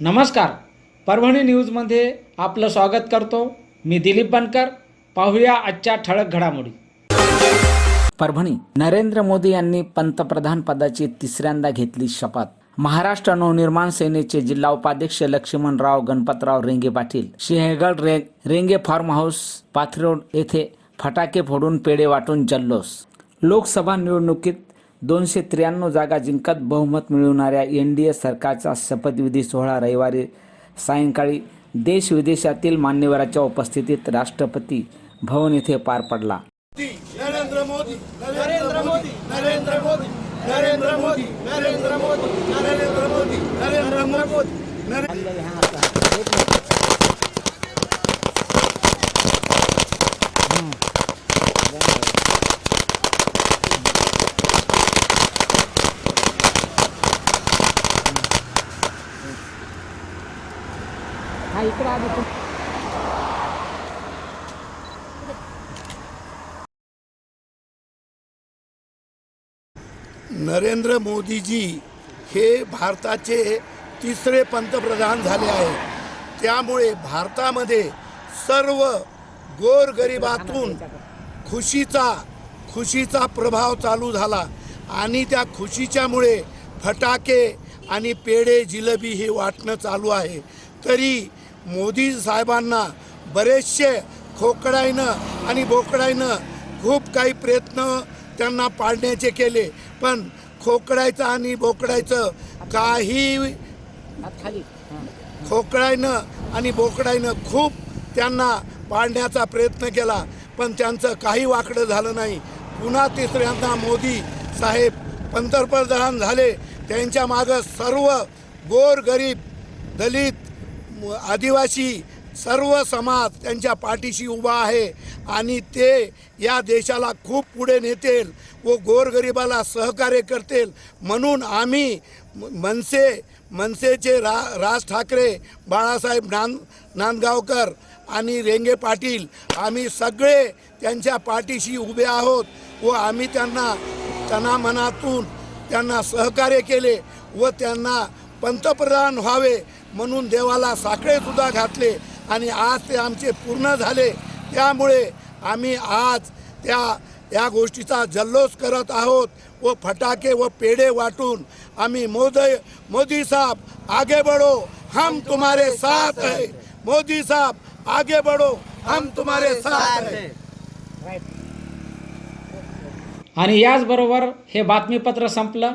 नमस्कार. परभणी न्यूजमध्ये आपलं स्वागत करतो. मी दिलीप बनकर. पाहूया आजच्या ठळक घडामोडी. परभणी नरेंद्र मोदी यांनी पंतप्रधान पदाची तिसऱ्यांदा घेतली शपथ. महाराष्ट्र नवनिर्माण सेनेचे जिल्हा उपाध्यक्ष लक्ष्मणराव गणपतराव रेंगे पाटील. सिंहगड रे रेंगे फार्म हाऊस पाथरोड येथे फटाके फोडून पेढे वाटून जल्लोष. लोकसभा निवडणुकीत दोनशे त्र्याण्णव जागा जिंकत बहुमत मिळवणाऱ्या एन डी ए सरकारचा शपथविधी सोहळा रविवारी सायंकाळी देश विदेशातील मान्यवरांच्या उपस्थितीत राष्ट्रपती भवन येथे पार पडला. नरेंद्र मोदी नरेंद्र मोदी नरेंद्र मोदी नरेंद्र मोदी नरेंद्र मोदी नरेंद्र मोदी नरेंद्र मोदी नरेंद्र हा इकडे आधी नरेंद्र मोदीजी हे भारताचे तिसरे पंतप्रधान झाले आहे त्यामुळे भारतामध्ये सर्व गोरगरिबातून खुशीचा खुशीचा प्रभाव चालू झाला आणि त्या खुशीच्यामुळे फटाके आणि पेढे जिलेबी हे वाटणं चालू आहे. तरी मोदी साहेबांना बरेचसे खोकडाईनं आणि बोकडाईनं खूप काही प्रयत्न त्यांना पाडण्याचे केले. पण खोकडायचं आणि बोकडायचं काही खाली. खोकडाईनं आणि बोकडाईनं खूप त्यांना पाडण्याचा प्रयत्न केला. पण त्यांचं काही वाकडं झालं नाही. पुन्हा तिसऱ्यांदा मोदी साहेब पंतप्रधान झाले. त्यांच्या मागं सर्व गोरगरीब दलित आदिवासी सर्व समाज त्यांच्या पाठीशी उभा आहे आणि ते या देशाला खूप पुढे नेतील व गोरगरिबाला सहकार्य करतील. म्हणून आम्ही मनसे मनसेचे रा राज ठाकरे बाळासाहेब नांद नांदगावकर आणि रेंगे पाटील आम्ही सगळे त्यांच्या पाठीशी उभे आहोत व आम्ही त्यांना तनामनातून त्यांना सहकार्य केले व त्यांना पंतप्रधान व्हावे म्हणून देवाला साखळेसुद्धा घातले आणि आज ते आमचे पूर्ण झाले. त्यामुळे आम्ही आज त्या या गोष्टीचा जल्लोष करत आहोत व फटाके व पेढे वाटून आम्ही मोदय मोदी साहेब आगे बढ़ो हम तुम्हारे साथ है. मोदी साहब आगे बढ़ो हम तुम्हारे साथ है. आणि याचबरोबर हे बातमीपत्र संपलं.